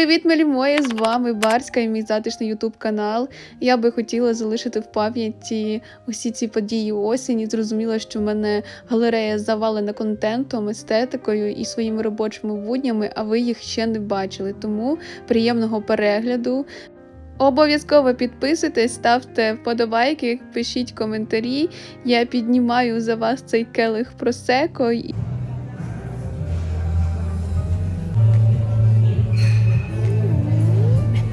Привіт, милі мої! З вами Барська і мій затишний ютуб канал. Я би хотіла залишити в пам'яті усі ці події осені. Зрозуміла, що в мене галерея завалена контентом, естетикою і своїми робочими буднями, а ви їх ще не бачили. Тому приємного перегляду. Обов'язково підписуйтесь, ставте вподобайки, пишіть коментарі. Я піднімаю за вас цей келих просеко.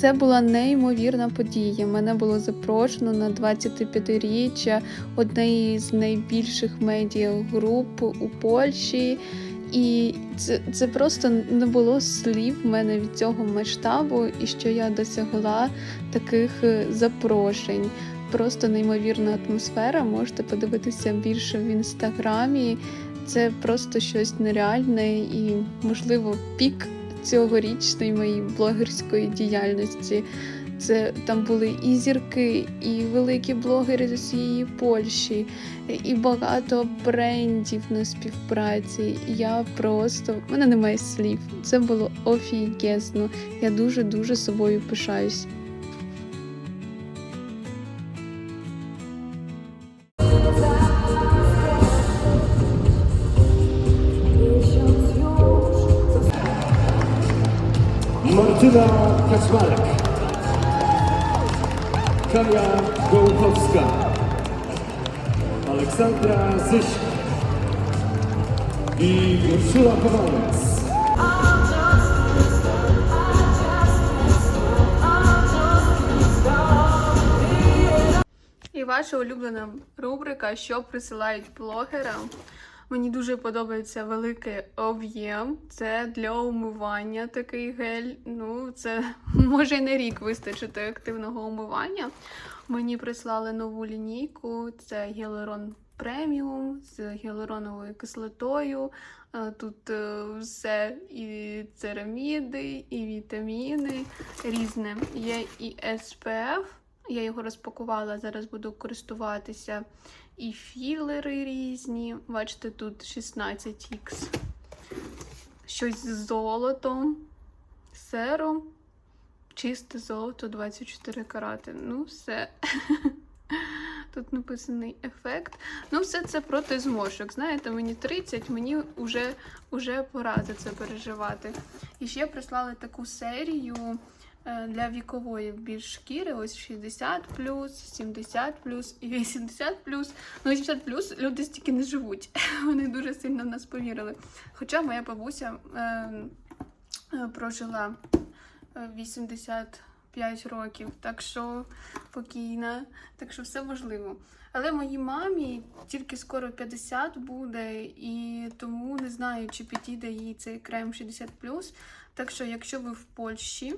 Це була неймовірна подія. Мене було запрошено на 25-річчя однієї з найбільших медіагруп у Польщі. І це, це просто не було слів в мене від цього масштабу, і що я досягла таких е, запрошень. Просто неймовірна атмосфера. Можете подивитися більше в інстаграмі. Це просто щось нереальне і, можливо, пік цьогорічної моєї блогерської діяльності. Це там були і зірки, і великі блогери з усієї Польщі, і багато брендів на співпраці. Я просто в мене немає слів. Це було офігезно. Я дуже дуже собою пишаюсь. Martyna Kaczmarek. Kaja Gołchowska. Aleksandra Zyś. I Urszula Kowalec. І ваша улюблена рубрика, що присилають блогерам. Мені дуже подобається великий об'єм. Це для умивання такий гель. Ну, це може на рік вистачити активного умивання. Мені прислали нову лінійку. Це гіалурон преміум з гіалуроновою кислотою. Е, Тут е, все і цераміди, і вітаміни різне. Є і SPF. Я його розпакувала, зараз буду користуватися. І філери різні. Бачите, тут 16х. Щось з золотом, сером, чисте золото 24 карати. Ну, все. Тут написаний ефект. Ну, все це проти зморшок. Знаєте, мені 30, мені вже, вже пора за це переживати. І ще прислали таку серію для вікової більш шкіри, ось 60 70 і 80 Ну, 80 люди стільки не живуть. Вони дуже сильно в нас повірили. Хоча моя бабуся е, е, прожила е, 85 років, так що спокійна, так що все можливо. Але моїй мамі тільки скоро 50 буде, і тому не знаю, чи підійде їй цей крем 60 Так що, якщо ви в Польщі,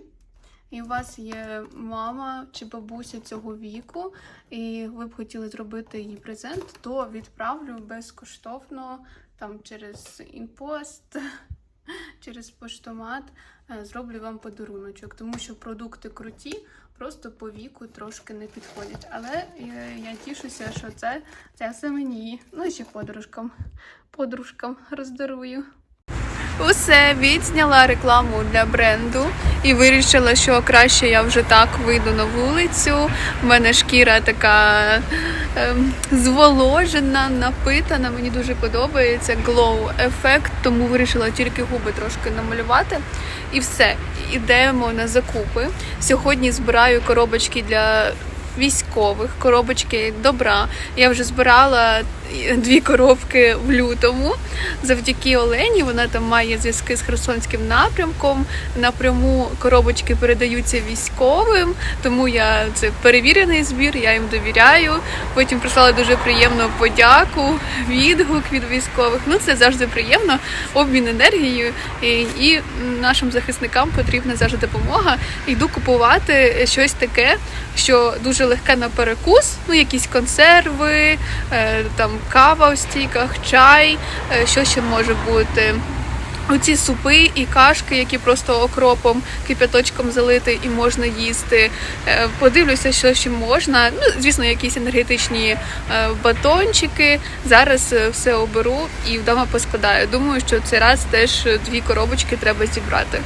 і у вас є мама чи бабуся цього віку, і ви б хотіли зробити їй презент, то відправлю безкоштовно там через інпост, через поштомат. е, Зроблю вам подаруночок, тому що продукти круті, просто по віку трошки не підходять. Але е, я тішуся, що це, це все мені. Ну і ще подружкам. Подружкам роздарую. Усе відзняла рекламу для бренду і вирішила, що краще я вже так вийду на вулицю. У мене шкіра така ем, зволожена, напитана. Мені дуже подобається glow ефект, тому вирішила тільки губи трошки намалювати. І все, ідемо на закупи. Сьогодні збираю коробочки для військових, коробочки добра. Я вже збирала дві коробки в лютому завдяки Олені. Вона там має зв'язки з Херсонським напрямком. Напряму коробочки передаються військовим, тому я це перевірений збір, я їм довіряю. Потім прислала дуже приємну подяку, відгук від військових. Ну це завжди приємно, обмін енергією. І, і нашим захисникам потрібна завжди допомога. Йду купувати щось таке, що дуже легке на перекус. Ну, якісь консерви, е, там кава у стійках, чай, е, що ще може бути. Оці супи і кашки, які просто окропом, кип'яточком залити і можна їсти. Е, Подивлюся, що ще можна. Ну, звісно, якісь енергетичні батончики. Зараз все оберу і вдома поскладаю. Думаю, що цей раз теж дві коробочки треба зібрати.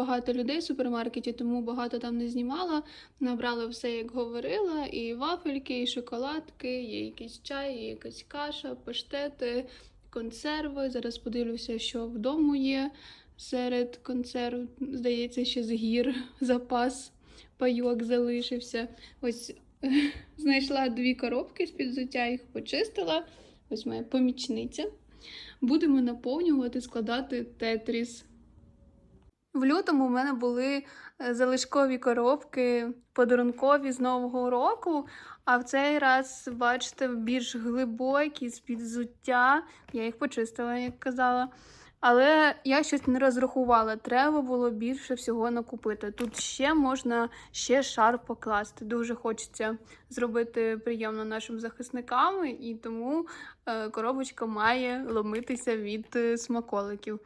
Багато людей в супермаркеті, тому багато там не знімала. Набрала все, як говорила, і вафельки, і шоколадки, є якийсь чай, є якась каша, паштети, консерви. Зараз подивлюся, що вдома є серед консерв. Здається, ще з гір запас пайок залишився. Ось знайшла дві коробки з-під взуття, їх почистила. Ось моя помічниця. Будемо наповнювати, складати тетріс. В лютому в мене були е, залишкові коробки подарункові з Нового року. А в цей раз, бачите, більш глибокі з під взуття. Я їх почистила, як казала. Але я щось не розрахувала. Треба було більше всього накупити. Тут ще можна ще шар покласти. Дуже хочеться зробити приємно нашим захисникам, і тому е, коробочка має ломитися від е, смаколиків.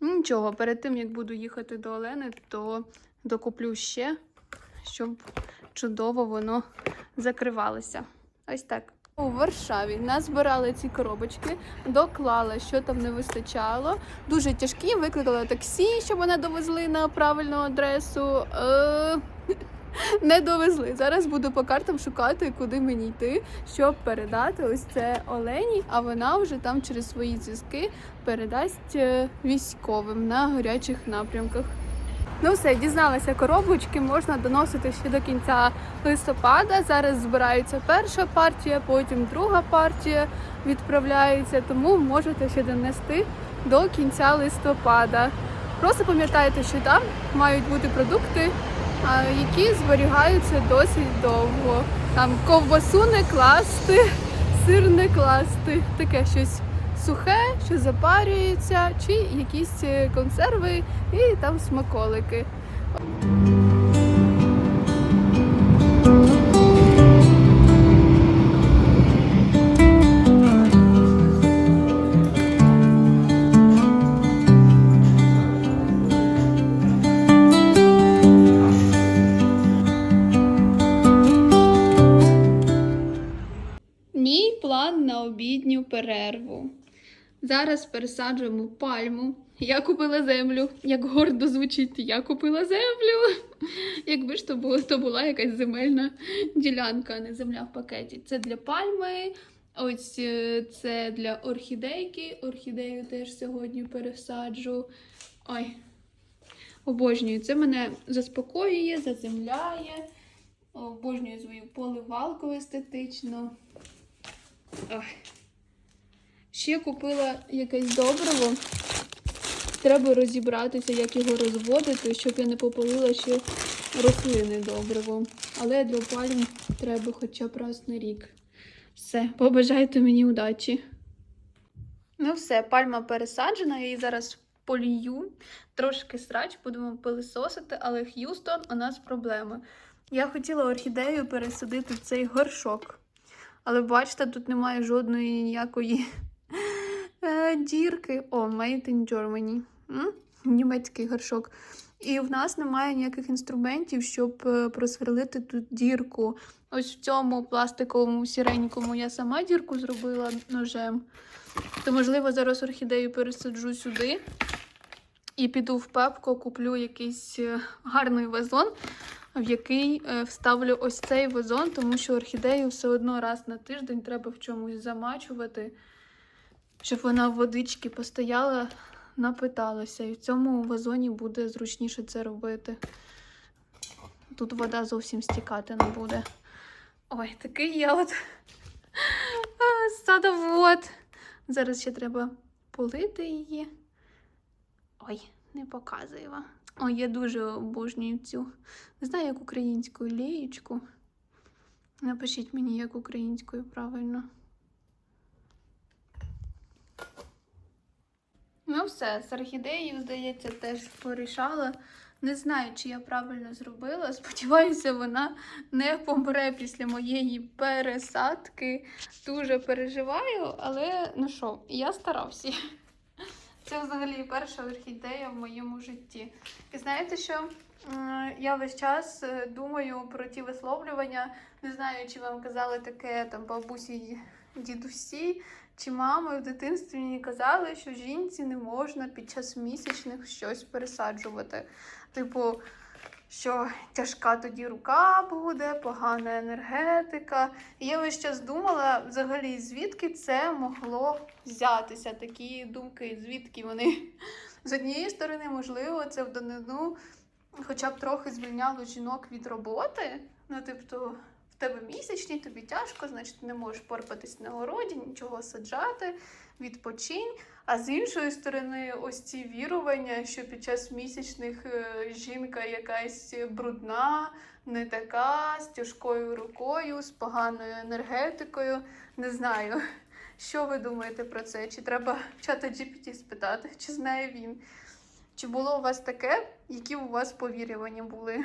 Ну, Нічого, перед тим як буду їхати до Олени, то докуплю ще, щоб чудово воно закривалося. Ось так. У Варшаві назбирали ці коробочки, доклала, що там не вистачало. Дуже тяжкі, викликала таксі, щоб вона довезли на правильну адресу. Е- Не довезли. Зараз буду по картам шукати, куди мені йти, щоб передати ось це Олені, а вона вже там через свої зв'язки передасть е, військовим на гарячих напрямках. Ну все, дізналася коробочки, можна доносити ще до кінця листопада. Зараз збирається перша партія, потім друга партія відправляється, тому можете ще донести до кінця листопада. Просто пам'ятайте, що там мають бути продукти, які зберігаються досить довго. Там ковбасу не класти, сир не класти, таке щось сухе, що запарюється, чи якісь е, консерви і там смаколики. Зараз пересаджуємо пальму. Я купила землю. Як гордо звучить, я купила землю. Якби ж то було, то була якась земельна ділянка, а не земля в пакеті. Це для пальми. Ось е, це для орхідейки. Орхідею теж сьогодні пересаджу. Ой, обожнюю. Це мене заспокоює, заземляє. Обожнюю свою поливалку естетично. Ой. Ще купила якесь добриво. Треба розібратися, як його розводити, щоб я не попалила ще рослини добривом. Але для пальм треба хоча б раз на рік. Все, побажайте мені удачі. Ну все, пальма пересаджена, я її зараз полію. Трошки срач, будемо пилисосити, але Х'юстон у нас проблеми. Я хотіла орхідею пересадити в цей горшок. Але бачите, тут немає жодної ніякої дірки. О, Made in Germany. Німецький горшок. І в нас немає ніяких інструментів, щоб е, просверлити тут дірку. Ось в цьому пластиковому сіренькому я сама дірку зробила ножем. То, можливо, зараз орхідею пересаджу сюди. І піду в пепко, куплю якийсь е, гарний вазон, в який е, вставлю ось цей вазон, тому що орхідею все одно раз на тиждень треба в чомусь замачувати, щоб вона в водички постояла, напиталася. І в цьому вазоні буде зручніше це робити. Тут вода зовсім стікати не буде. Ой, такий я от садовод. Зараз ще треба полити її. Ой, не показую вам. Ой, я дуже обожнюю цю. Не знаю, як українською лієчку. Напишіть мені, як українською правильно. Ну, все, з орхідеєю, здається, теж порішала. Не знаю, чи я правильно зробила. Сподіваюся, вона не помре після моєї пересадки. Дуже переживаю, але ну що, я старався. Це взагалі перша орхідея в моєму житті. І знаєте що? Я весь час е, думаю про ті висловлювання. Не знаю, чи вам казали таке там бабусі дідусі, чи мами в дитинстві мені казали, що жінці не можна під час місячних щось пересаджувати. Типу, що тяжка тоді рука буде, погана енергетика. І я весь час думала, взагалі, звідки це могло взятися, такі думки, звідки вони. З однієї сторони, можливо, це в данину хоча б трохи звільняло жінок від роботи. Ну, тобто, в тебе місячні, тобі тяжко, значить, ти не можеш порпатись на городі, нічого саджати, відпочинь. А з іншої сторони, ось ці вірування, що під час місячних е, жінка якась брудна, не така, з тяжкою рукою, з поганою енергетикою. Не знаю. Що ви думаєте про це? Чи треба чата GPT спитати, чи знає він? Чи було у вас таке, які у вас повірювання були?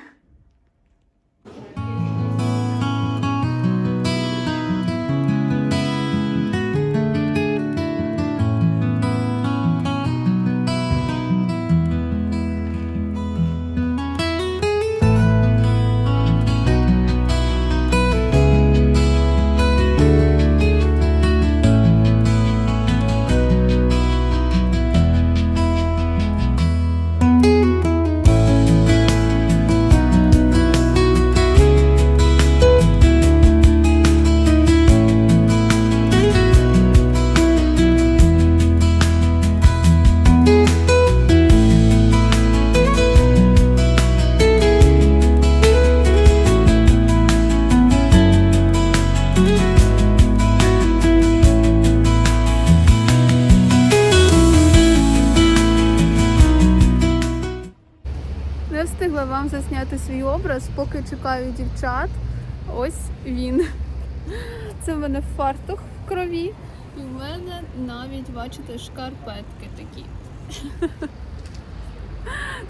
Образ, поки чекаю дівчат. Ось він. Це в мене фартух в крові. І в мене навіть, бачите, шкарпетки такі.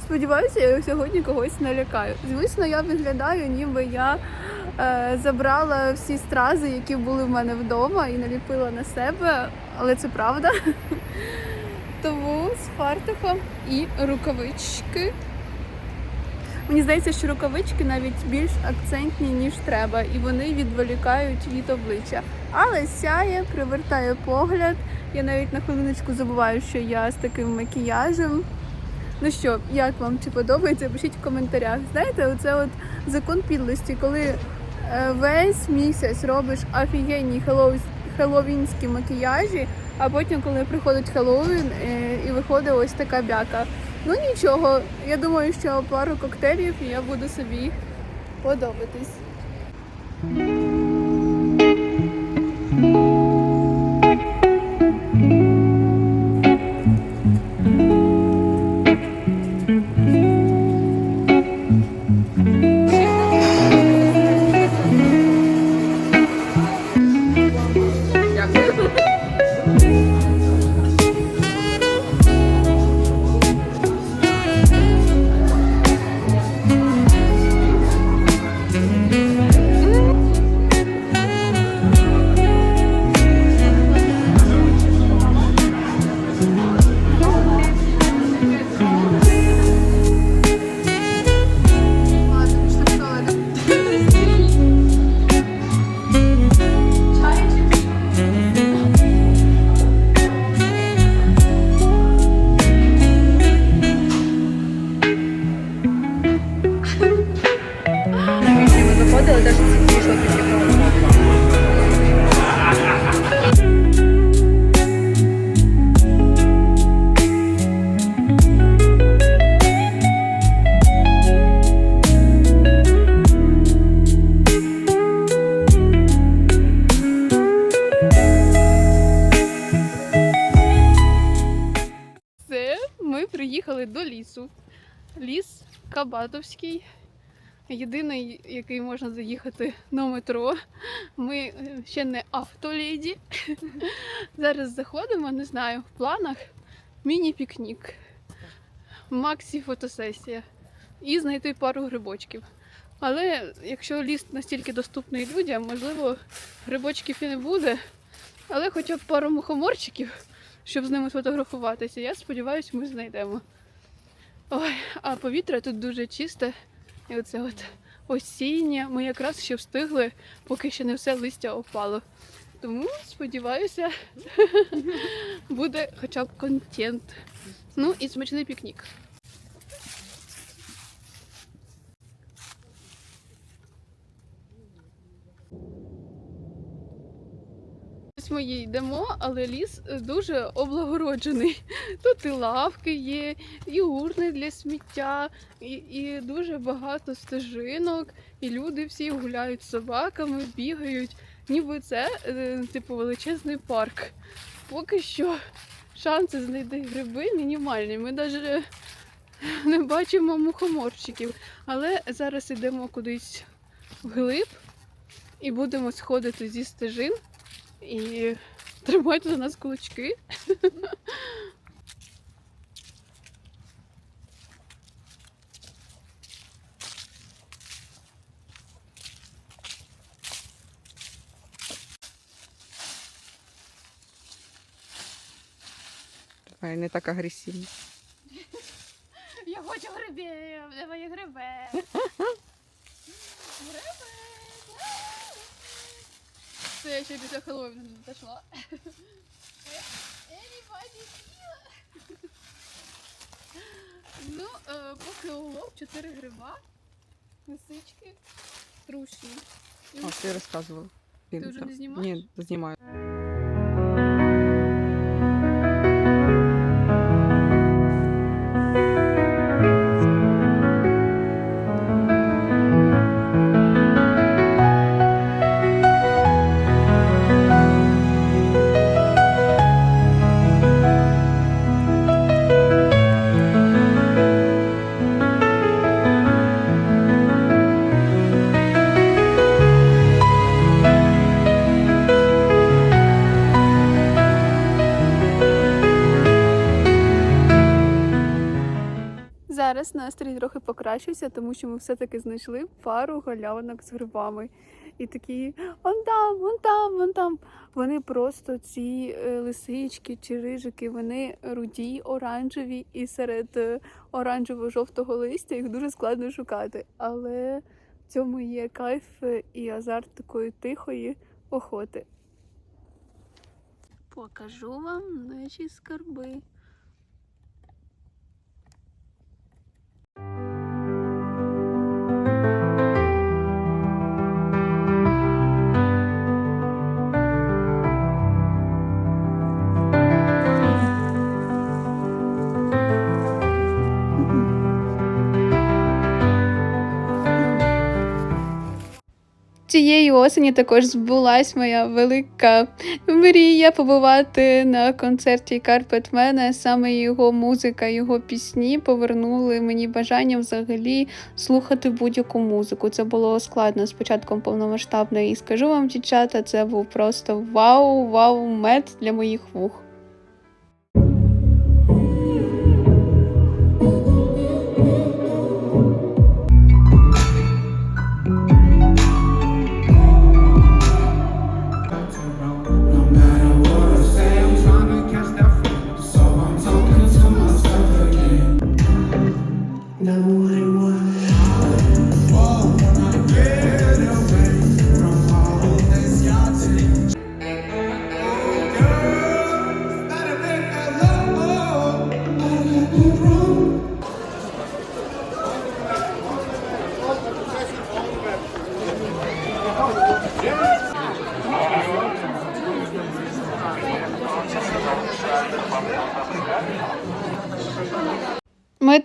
Сподіваюся, я сьогодні когось налякаю. Звісно, я виглядаю, ніби я е, забрала всі стрази, які були в мене вдома, і наліпила на себе, але це правда. Тому з фартухом і рукавички. Мені здається, що рукавички навіть більш акцентні, ніж треба, і вони відволікають від обличчя. Але сяє, привертає погляд. Я навіть на хвилиночку забуваю, що я з таким макіяжем. Ну що, як вам чи подобається? Пишіть в коментарях. Знаєте, оце от закон підлості, коли е, весь місяць робиш офігенні хеллоуінські макіяжі, а потім, коли приходить Хеллоуін, е, і виходить ось така бяка. Ну нічого, я думаю, що пару коктейлів я буду собі подобатись. Ліс Єдиний, який можна заїхати на метро. Ми е, ще не автоледі. Зараз заходимо, не знаю, в планах міні-пікнік, максі-фотосесія і знайти пару грибочків. Але якщо ліс настільки доступний людям, можливо, грибочків і не буде, але хоча б пару мухоморчиків, щоб з ними сфотографуватися, я сподіваюся, ми знайдемо. Ой, а повітря тут дуже чисте. І оце от осіннє. Ми якраз ще встигли, поки ще не все листя опало. Тому сподіваюся, буде хоча б контент. Ну і смачний пікнік. Ось ми йдемо, але ліс дуже облагороджений. Тут і лавки є, і урни для сміття, і, і дуже багато стежинок, і люди всі гуляють собаками, бігають. Ніби це е, типу величезний парк. Поки що шанси знайти гриби мінімальні. Ми навіть не бачимо мухоморчиків. Але зараз йдемо кудись вглиб і будемо сходити зі стежин. І тримайте за нас кулачки. Давай, не так агресивно. Я хочу грибів, давай гриби. Гриби. Це я ще після Хеллоуіну не дійшла. Anybody here? Ну, е, поки улов, чотири гриба, лисички, труші. І А, ти розказувала. Ти вже не знімаєш? Ні, знімаю. Настрій трохи покращився, тому що ми все-таки знайшли пару галявинок з грибами. І такі он там, вон там, вон там. Вони просто ці е, лисички чи рижики, вони руді, оранжеві, і серед е, оранжево-жовтого листя їх дуже складно шукати. Але в цьому є кайф е, і азарт такої тихої охоти. Покажу вам наші скарби. Цієї осені також збулась моя велика мрія побувати на концерті Карпетмена. Саме його музика, його пісні повернули мені бажання взагалі слухати будь-яку музику. Це було складно з початком повномасштабної. І скажу вам, дівчата, це був просто вау, вау, мед для моїх вух.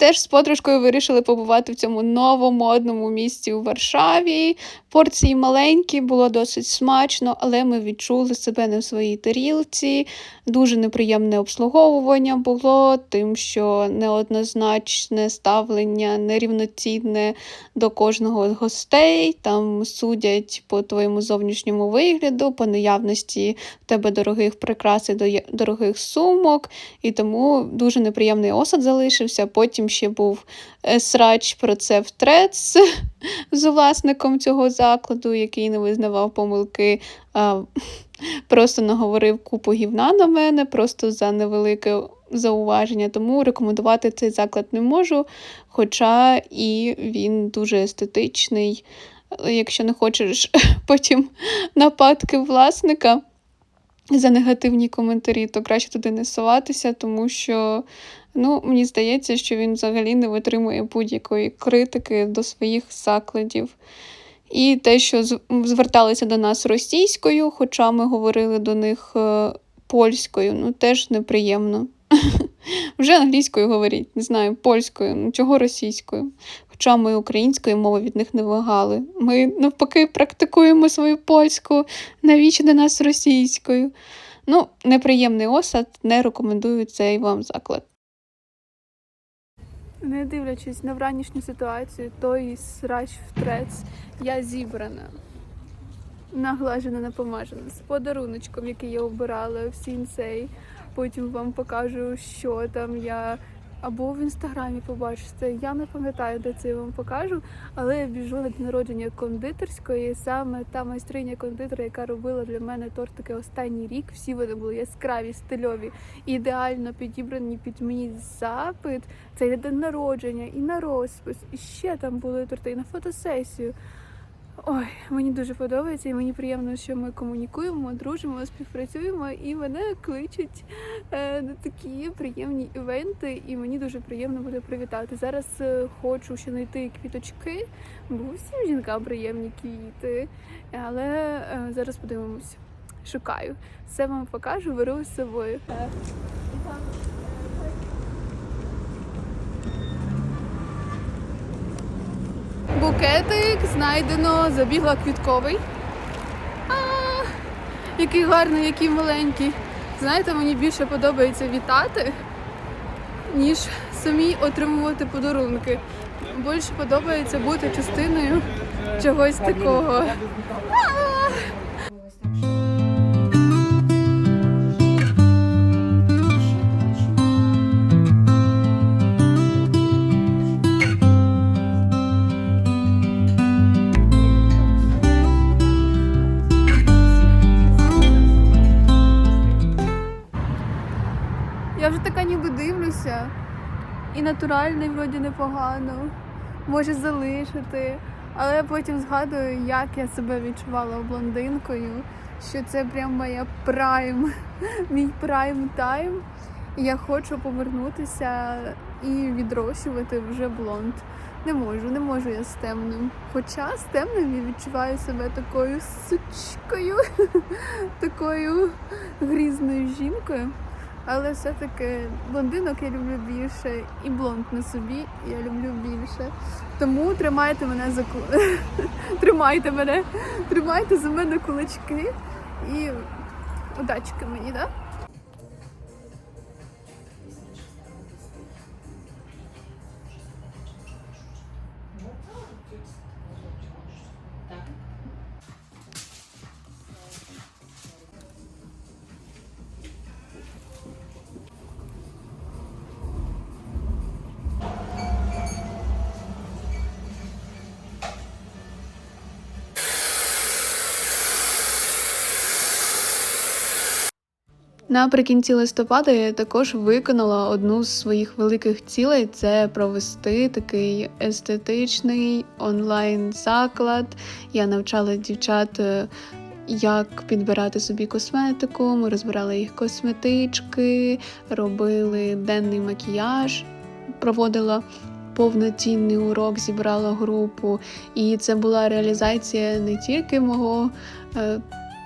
Теж з подружкою вирішили побувати в цьому новомодному місці у Варшаві, Порції маленькі, було досить смачно, але ми відчули себе не в своїй тарілці. Дуже неприємне обслуговування було, тим, що неоднозначне ставлення, нерівноцінне до кожного з гостей. Там судять по твоєму зовнішньому вигляду, по наявності в тебе дорогих прикрас і дорогих сумок. І тому дуже неприємний осад залишився. Потім ще був е, срач про це в трец з власником цього закладу, який не визнавав помилки. А, просто наговорив купу гівна на мене, просто за невелике зауваження. Тому рекомендувати цей заклад не можу. Хоча і він дуже естетичний. Якщо не хочеш потім нападки власника за негативні коментарі, то краще туди не соватися, тому що ну, мені здається, що він взагалі не витримує будь-якої критики до своїх закладів. І те, що зверталися до нас російською, хоча ми говорили до них е, польською, ну теж неприємно. Вже англійською говоріть, не знаю, польською, ну чого російською. Хоча ми української мови від них не вагали. Ми навпаки практикуємо свою польську, навіщо до нас російською. Ну, неприємний осад, не рекомендую цей вам заклад. Не дивлячись на вранішню ситуацію, той срач в трец, я зібрана, наглажена, напомажена, з подаруночком, який я обирала в сінцей. Потім вам покажу, що там я або в інстаграмі побачите. Я не пам'ятаю, де це я вам покажу, але я біжу на день народження кондитерської, саме та майстриня кондитера, яка робила для мене тортики останній рік. Всі вони були яскраві, стильові, ідеально підібрані під мій запит. Це і день народження, і на розпис, і ще там були торти, і на фотосесію. Ой, мені дуже подобається, і мені приємно, що ми комунікуємо, дружимо, співпрацюємо, і мене кличуть е, на такі приємні івенти, і мені дуже приємно буде привітати. Зараз е, хочу ще знайти квіточки, бо всім жінкам приємні квіти. Але е, зараз подивимося. Шукаю. Все вам покажу, беру з собою. Букетик знайдено, забігла квітковий. А, який гарний, який маленький. Знаєте, мені більше подобається вітати, ніж самі отримувати подарунки. Більше подобається бути частиною чогось такого. Натуральний вроді непогано. Може залишити. Але потім згадую, як я себе відчувала блондинкою, що це прям моя прайм, мій прайм тайм. І я хочу повернутися і відрощувати вже блонд. Не можу, не можу я з темним. Хоча з темним я відчуваю себе такою сучкою, такою грізною жінкою. Але все-таки блондинок я люблю більше, і блонд на собі я люблю більше. Тому тримайте мене за тримайте мене, тримайте за мене кулачки і удачки мені, так? Наприкінці листопада я також виконала одну з своїх великих цілей це провести такий естетичний онлайн-заклад. Я навчала дівчат, е, як підбирати собі косметику. Ми розбирали їх косметички, робили денний макіяж, проводила повноцінний урок, зібрала групу. І це була реалізація не тільки мого.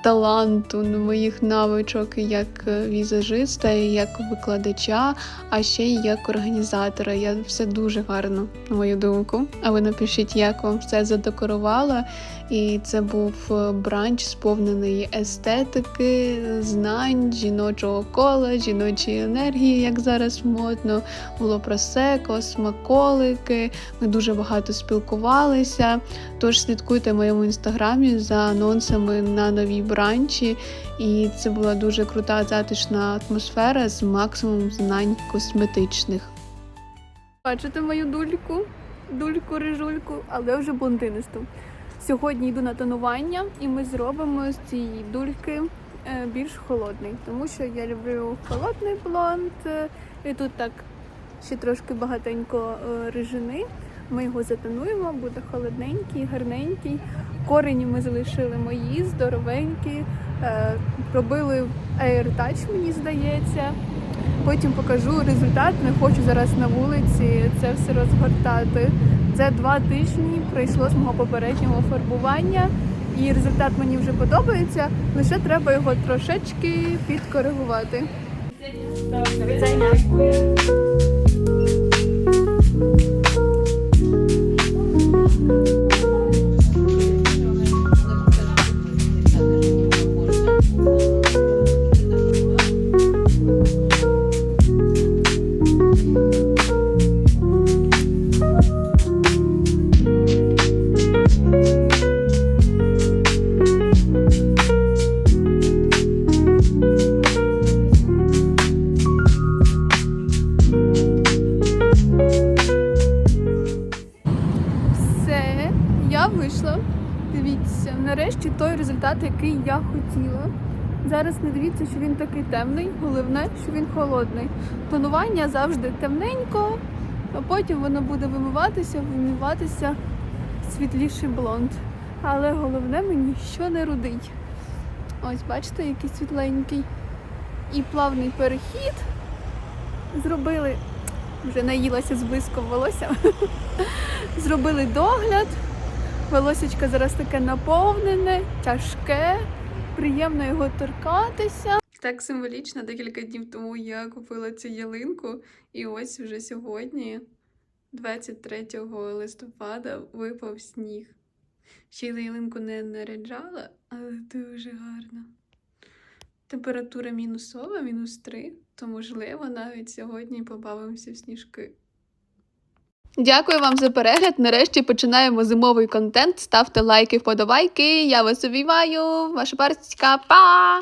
Таланту, моїх навичок як е, візажиста, як викладача, а ще й як організатора. Я все дуже гарно, на мою думку. А ви напишіть, як вам все задекорувала. І це був е, бранч, сповнений естетики, знань, жіночого кола, жіночої енергії, як зараз модно. Було просеко, смаколики. Ми дуже багато спілкувалися. Тож слідкуйте в моєму інстаграмі за анонсами на нові бранчі. І це була дуже крута затишна атмосфера з максимумом знань косметичних. Бачите мою дульку, дульку рижульку, але вже блондинисту. Сьогодні йду на тонування, і ми зробимо з цієї дульки е, більш холодний, тому що я люблю холодний блонд. е, І тут так ще трошки багатенько е, рижини. Ми його затонуємо, буде холодненький, гарненький. Корені ми залишили мої, здоровенькі. Робили Touch, мені здається. Потім покажу результат. Не хочу зараз на вулиці це все розгортати. Це два тижні пройшло з мого попереднього фарбування, і результат мені вже подобається. Лише треба його трошечки підкоригувати. Такий темний, головне, що він холодний. Тонування завжди темненько, а потім воно буде вимиватися, вимиватися світліший блонд. Але головне мені, що не рудий. Ось, бачите, який світленький. І плавний перехід зробили. Вже наїлася з блиском волосся. Зробили догляд. Волосечко зараз таке наповнене, тяжке, приємно його торкатися. Так символічно, декілька днів тому я купила цю ялинку, і ось вже сьогодні, 23 листопада, випав сніг. Ще й ялинку не наряджала, але дуже гарно. Температура мінусова, мінус 3, то можливо навіть сьогодні побавимося в сніжки. Дякую вам за перегляд. Нарешті починаємо зимовий контент. Ставте лайки, вподобайки. Я вас обіймаю. Ваша парстка. Па!